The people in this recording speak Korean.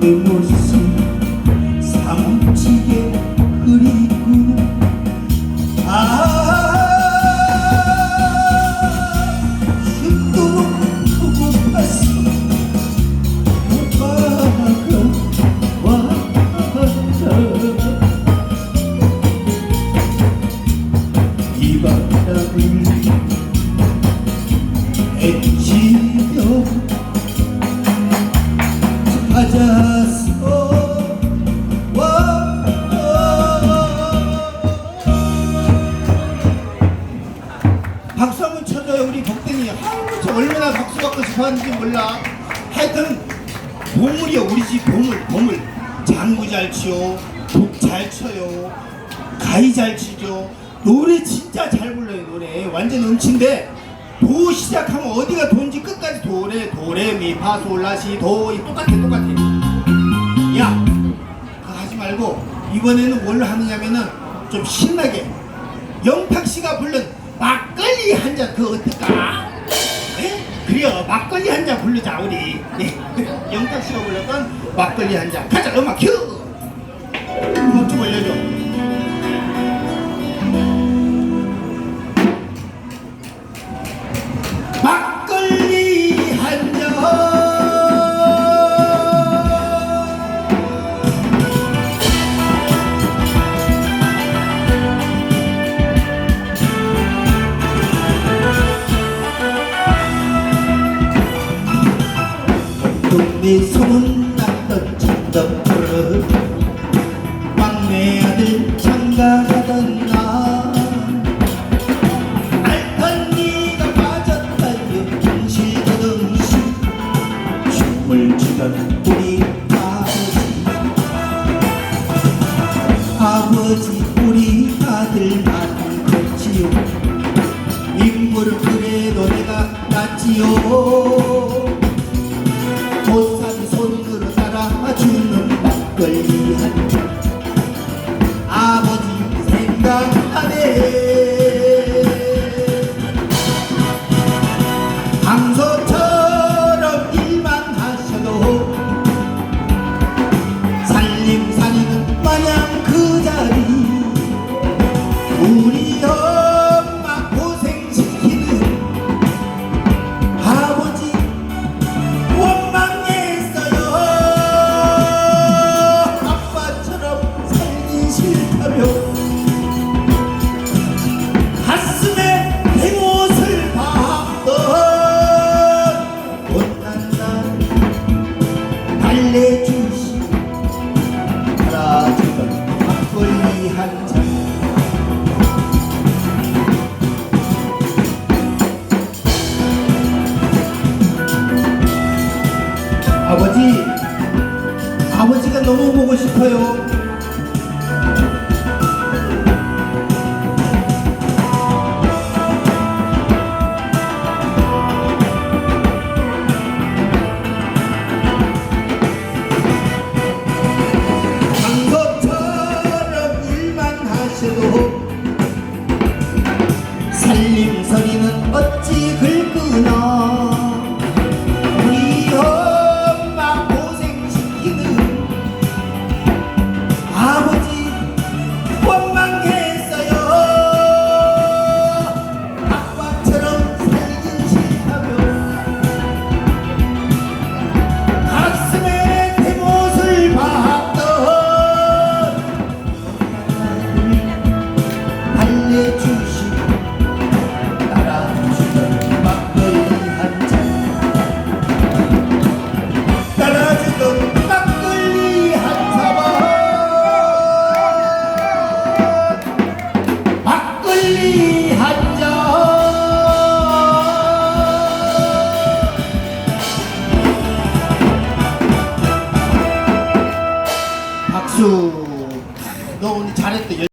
내모 얼마나 박수 받고 싶어 하는지 몰라. 하여튼 보물이요. 우리 집 보물 보물. 장구 잘 치요 독잘 쳐요. 가위 잘 치죠. 노래 진짜 잘 불러요 노래. 완전 음치인데 도 시작하면 어디가 도인지 끝까지 도레 도레 미 파솔라시 도. 이 똑같아 똑같아. 야 그거 하지 말고 이번에는 뭘로 하느냐면은 좀 신나게 영탁 씨가 부른 막걸리 한 잔 그거 어떨까? 네? 그래요 막걸리 한 잔 부르자 우리 네. 영탁 씨가 불렀던 막걸리 한 잔 가자 음악 큐 음악 좀 올려줘 동네 소문났던 진덕들 막내 아들 장가가던 날 알던 네가 빠졌다며 정실거덩시 춤을 추던 우리 아버지. 아버지 아버지. 아버지가 너무 보고 싶어요